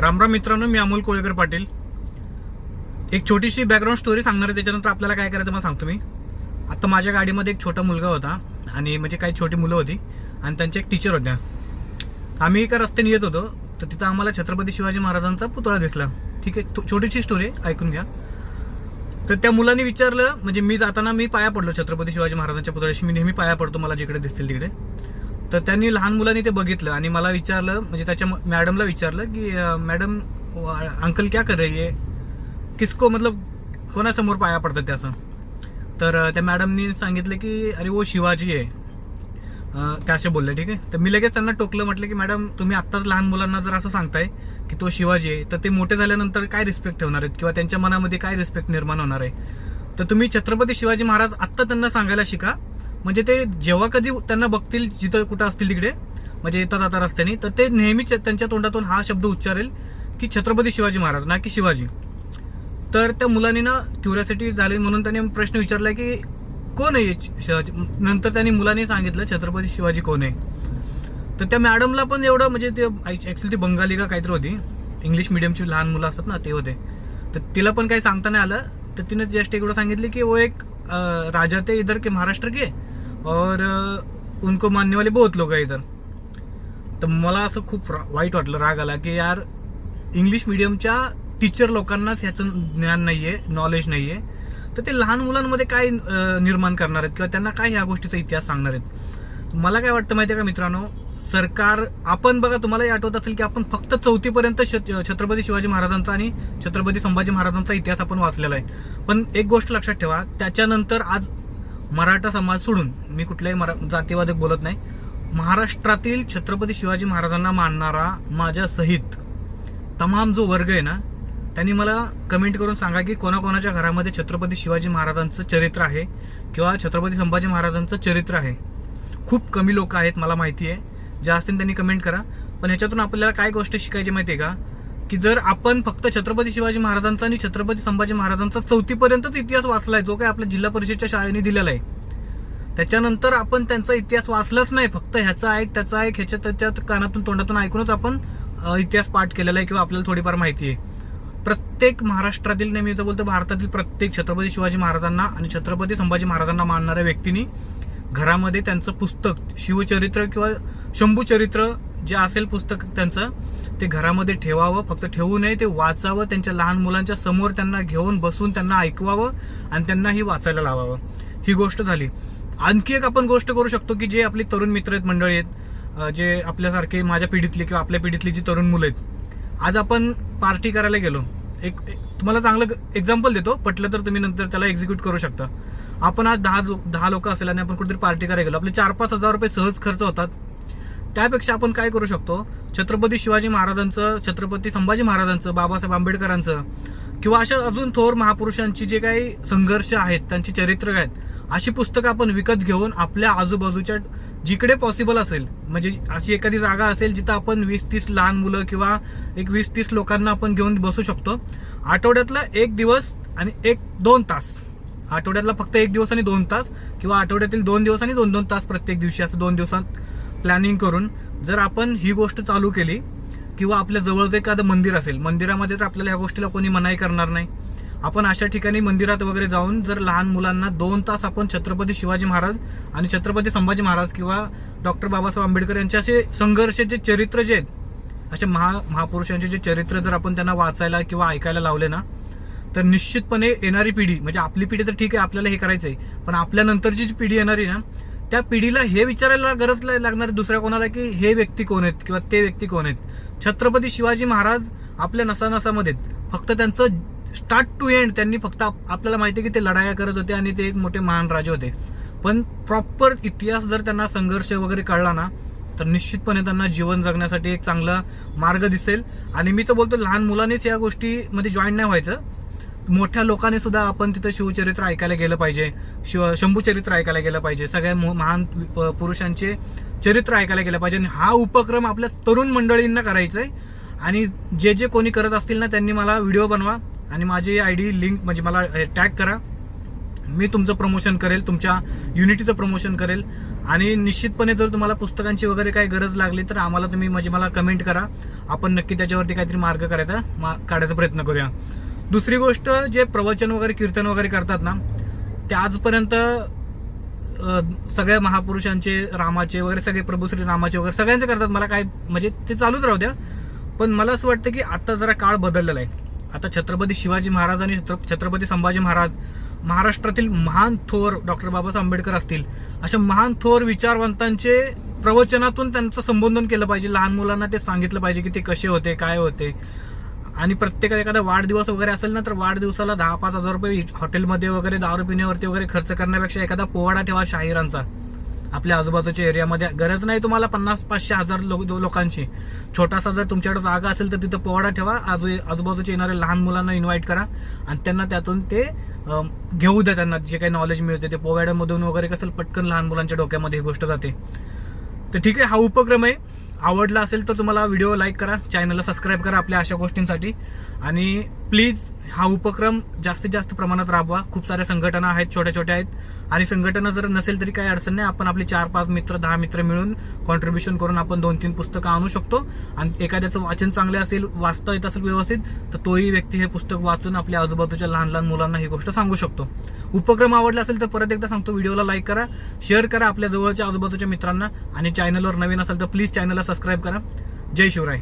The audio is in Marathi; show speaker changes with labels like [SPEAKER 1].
[SPEAKER 1] रामराम मित्रांनो मी अमोल कोळेकर पाटील. एक छोटीशी बॅकग्राऊंड स्टोरी सांगणार आहे त्याच्यानंतर आपल्याला काय करायचं मला सांगतो मी. आता माझ्या गाडीमध्ये एक छोटा मुलगा होता आणि म्हणजे काही छोटी मुलं होती आणि त्यांच्या एक टीचर होत्या. आम्ही एका रस्त्याने येत होतो तर तिथं आम्हाला छत्रपती शिवाजी महाराजांचा पुतळा दिसला. ठीक आहे तो- छोटीशी स्टोरी ऐकून घ्या. तर त्या मुलांनी विचारलं म्हणजे मी जाताना मी पाया पडलो छत्रपती शिवाजी महाराजांच्या पुतळ्याशी मी नेहमी पाया पडतो मला जिकडे दिसतील तिकडे. तर त्यांनी लहान मुलांनी ते बघितलं आणि मला विचारलं म्हणजे त्याच्या मॅडमला विचारलं की मॅडम अंकल क्या कर रही है? किसको मतलब कोणासमोर पाया पडतात त्याचं तर त्या मॅडमनी सांगितलं की अरे वो शिवाजी आहे त्याशी बोलले ठीक आहे? तर मी लगेच त्यांना टोकलं म्हटलं की मॅडम तुम्ही आत्ताच लहान मुलांना जर असं सांगताय की तो शिवाजी आहे तर ते मोठे झाल्यानंतर काय रिस्पेक्ट ठेवणार आहेत? किंवा त्यांच्या मनामध्ये काय रिस्पेक्ट निर्माण होणार आहे? तर तुम्ही छत्रपती शिवाजी महाराज आत्ता त्यांना सांगायला शिका. म्हणजे ते जेव्हा कधी त्यांना बघतील जिथं कुठं असतील तिकडे म्हणजे येतात जाता रस्त्याने तर ते नेहमीच त्यांच्या तोंडातून हा शब्द उच्चारेल की छत्रपती शिवाजी महाराज ना की शिवाजी. तर त्या मुलांनी ना क्युरियासिटी झाली म्हणून त्यांनी प्रश्न विचारला की कोण आहे शिवाजी नंतर त्यांनी मुलांनी सांगितलं छत्रपती शिवाजी कोण आहे? तर त्या मॅडमला पण एवढं म्हणजे ते ॲक्च्युली ती बंगाली का काहीतरी होती. इंग्लिश मिडियमची लहान मुलं असतात ना ते होते. तर तिला पण काही सांगता नाही आलं. तर तिने जस्ट एवढं सांगितलं की वो एक राजा ते इधर के महाराष्ट्र के और उनको मानने वाले बहुत लोग आहे इधर। तर मला असं खूप वाईट वाटलं राग आला की यार इंग्लिश मिडियमच्या टीचर लोकांनाच ह्याचं ज्ञान नाहीये नॉलेज नाहीये. तर ते लहान मुलांमध्ये काय निर्माण करणार आहेत किंवा त्यांना काय ह्या गोष्टीचा इतिहास सांगणार आहेत? मला काय वाटतं माहितीये का मित्रांनो सरकार आपण बघा तुम्हालाही आठवत असेल की आपण फक्त चौथीपर्यंत छत्रपती शिवाजी महाराजांचा आणि छत्रपती संभाजी महाराजांचा इतिहास आपण वाचलेला आहे. पण एक गोष्ट लक्षात ठेवा त्याच्यानंतर आज मराठा समाज सोडून मी कुठल्याही मरा जातीवादक बोलत नाही. महाराष्ट्रातील छत्रपती शिवाजी महाराजांना मानणारा माझ्या सहित तमाम जो वर्ग आहे ना त्यांनी मला कमेंट करून सांगा की कोणाकोणाच्या घरामध्ये छत्रपती शिवाजी महाराजांचं चरित्र आहे किंवा छत्रपती संभाजी महाराजांचं चरित्र आहे. खूप कमी लोक आहेत मला माहिती आहे. ज्या असतील त्यांनी कमेंट करा. पण ह्याच्यातून आपल्याला काय गोष्ट शिकायची माहिती आहे का? की जर आपण फक्त छत्रपती शिवाजी महाराजांचा आणि छत्रपती संभाजी महाराजांचा चौथीपर्यंतच इतिहास वाचलाय जो काय आपल्या जिल्हा परिषदच्या शाळेने दिलेला आहे त्याच्यानंतर आपण त्यांचा इतिहास वाचलाच नाही. फक्त ह्याचा ऐक त्याचा ऐक ह्याच्या त्याच्या कानातून तोंडातून ऐकूनच आपण इतिहास पाठ केलेला आहे किंवा आपल्याला थोडीफार माहिती आहे. प्रत्येक महाराष्ट्रातील नेहमी तर बोलतो भारतातील प्रत्येक छत्रपती शिवाजी महाराजांना आणि छत्रपती संभाजी महाराजांना मानणाऱ्या व्यक्तींनी घरामध्ये त्यांचं पुस्तक शिवचरित्र किंवा शंभूचरित्र जे असेल पुस्तक त्यांचं ते घरामध्ये ठेवावं फक्त ठेवू नये ते वाचावं त्यांच्या लहान मुलांच्या समोर त्यांना घेऊन बसून त्यांना ऐकवावं आणि त्यांनाही वाचायला लावावं. ही गोष्ट झाली. आणखी एक आपण गोष्ट करू शकतो की जे आपली तरुण मित्र आहेत मंडळी आहेत जे आपल्यासारखे माझ्या पिढीतली किंवा आपल्या पिढीतली जी तरुण मुलं आहेत. आज आपण पार्टी करायला गेलो. एक तुम्हाला चांगलं एक्झाम्पल देतो पटलं तर तुम्ही नंतर त्याला एक्झिक्यूट करू शकता. आपण आज दहा लो- दहा लोक असेल आणि आपण कुठेतरी पार्टी करायला गेलो. आपले चार पाच हजार रुपये सहज खर्च होतात. त्यापेक्षा आपण काय करू शकतो? छत्रपती शिवाजी महाराजांचं छत्रपती संभाजी महाराजांचं बाबासाहेब आंबेडकरांचं किंवा अशा अजून थोर महापुरुषांची जे काही संघर्ष आहेत त्यांची चरित्र आहेत अशी पुस्तकं आपण विकत घेऊन आपल्या आजूबाजूच्या जिकडे पॉसिबल असेल म्हणजे अशी एखादी जागा असेल जिथं आपण वीस तीस लहान मुलं किंवा एक वीस तीस लोकांना आपण घेऊन बसू शकतो. आठवड्यातला एक दिवस आणि एक दोन तास. आठवड्यातला फक्त एक दिवस आणि दोन तास किंवा आठवड्यातील दोन दिवस आणि दोन दोन तास प्रत्येक दिवशी असं दोन दिवसात प्लॅनिंग करून जर आपण ही गोष्ट चालू केली किंवा आपल्या जवळचं एखादं मंदिर असेल मंदिरामध्ये तर आपल्याला ह्या गोष्टीला कोणी मनाई करणार नाही. आपण अशा ठिकाणी मंदिरात वगैरे जाऊन जर लहान मुलांना दोन तास आपण छत्रपती शिवाजी महाराज आणि छत्रपती संभाजी महाराज किंवा डॉक्टर बाबासाहेब आंबेडकर यांचे असे संघर्षाचे चरित्र जे आहेत असे महा महापुरुषांचे जे चरित्र जर आपण त्यांना वाचायला किंवा ऐकायला लावले ना तर निश्चितपणे येणारी पिढी म्हणजे आपली पिढी तर ठीक आहे आपल्याला हे करायचं आहे पण आपल्या नंतरची जी पिढी येणारी ना त्या पिढीला हे विचारायला गरज नाही लागणार दुसऱ्या कोणाला की हे व्यक्ती कोण आहेत किंवा ते व्यक्ती कोण आहेत? छत्रपती शिवाजी महाराज आपल्या नसानसामध्ये आहेत. फक्त त्यांचं स्टार्ट टू एंड त्यांनी फक्त आपल्याला माहिती आहे की ते लढाया करत होते आणि ते एक मोठे महान राजे होते. पण प्रॉपर इतिहास जर त्यांना संघर्ष वगैरे कळला ना तर निश्चितपणे त्यांना जीवन जगण्यासाठी एक चांगला मार्ग दिसेल. आणि मी तर बोलतो लहान मुलांनीच या गोष्टीमध्ये जॉईन नाही व्हायचं. मोठ्या लोकांनी सुद्धा आपण तिथं शिवचरित्र ऐकायला गेलं पाहिजे. शिव शंभूचरित्र ऐकायला गेलं पाहिजे. सगळ्या मो- महान प- पुरुषांचे चरित्र ऐकायला गेलं पाहिजे. आणि हा उपक्रम आपल्या तरुण मंडळींना करायचा आहे आणि जे जे कोणी करत असतील ना त्यांनी मला व्हिडिओ बनवा. आणि माझी आय डी लिंक म्हणजे मला टॅग करा. मी तुमचं प्रमोशन करेल तुमच्या युनिटीचं प्रमोशन करेल. आणि निश्चितपणे जर तुम्हाला पुस्तकांची वगैरे काही गरज लागली तर आम्हाला तुम्ही म्हणजे मला कमेंट करा. आपण नक्की त्याच्यावरती काहीतरी मार्ग करायचा मा- काढायचा प्रयत्न करूया. दुसरी गोष्ट जे प्रवचन वगैरे कीर्तन वगैरे करतात ना ते आजपर्यंत सगळ्या महापुरुषांचे रामाचे वगैरे सगळे प्रभू श्री रामाचे वगैरे सगळ्यांचे करतात. मला काय म्हणजे ते चालूच राहू द्या. पण मला असं वाटतं की आता जरा काळ बदललेला आहे. आता छत्रपती शिवाजी महाराज आणि छत्र- छत्रपती संभाजी महाराज महाराष्ट्रातील महान थोर डॉक्टर बाबासाहेब आंबेडकर असतील अशा महान थोर विचारवंतांचे प्रवचनातून त्यांचं संबोधन केलं पाहिजे. लहान मुलांना ते सांगितलं पाहिजे की ते कसे होते काय होते. आणि प्रत्येकाला एखादा वाढदिवस वगैरे असेल ना तर वाढदिवसाला दहा पाच हजार रुपये हॉटेलमध्ये वगैरे दारू पिण्यावरती वगैरे खर्च करण्यापेक्षा एखादा पोवाडा ठेवा शाहिरांचा. आपल्या आजूबाजूच्या एरियामध्ये. गरज नाही तुम्हाला पन्नास पाचशे हजार लोक लोकांची. छोटासा जर तुमच्याकडे जागा असेल तर तिथं पोवाडा ठेवा. आजू आजूबाजूच्या येणाऱ्या लहान मुलांना इन्व्हाइट करा. आणि त्यांना त्यातून ते घेऊ द्या त्यांना. जे काही नॉलेज मिळते ते पोवाड्यामधून वगैरे कसं पटकन लहान मुलांच्या डोक्यामध्ये ही गोष्ट जाते. तर ठीक आहे हा उपक्रम आहे. आवडला असेल तर तुम्हाला व्हिडिओ लाईक करा चॅनलला सबस्क्राईब करा आपल्या अशा गोष्टींसाठी. आणि प्लीज हा उपक्रम जास्तीत जास्त प्रमाणात राबवा. खूप साऱ्या संघटना आहेत छोट्या छोट्या आहेत. आणि संघटना जर नसेल तरी काही अडचण नाही आपण आपले चार पाच मित्र दहा मित्र मिळून कॉन्ट्रीब्युशन करून आपण दोन तीन पुस्तकं आणू शकतो. आणि एखाद्याचं वाचन चांगले असेल वाचता येत असेल व्यवस्थित तर तोही व्यक्ती हे पुस्तक वाचून आपल्या आजूबाजूच्या लहान लहान मुलांना ही गोष्ट सांगू शकतो. उपक्रम आवडला असेल तर परत एकदा सांगतो व्हिडिओला लाईक करा शेअर करा आपल्या जवळच्या आजूबाजूच्या मित्रांना. आणि चॅनलवर नवीन असेल तर प्लीज चॅनलला सबस्क्राईब करा. जय शिवराय.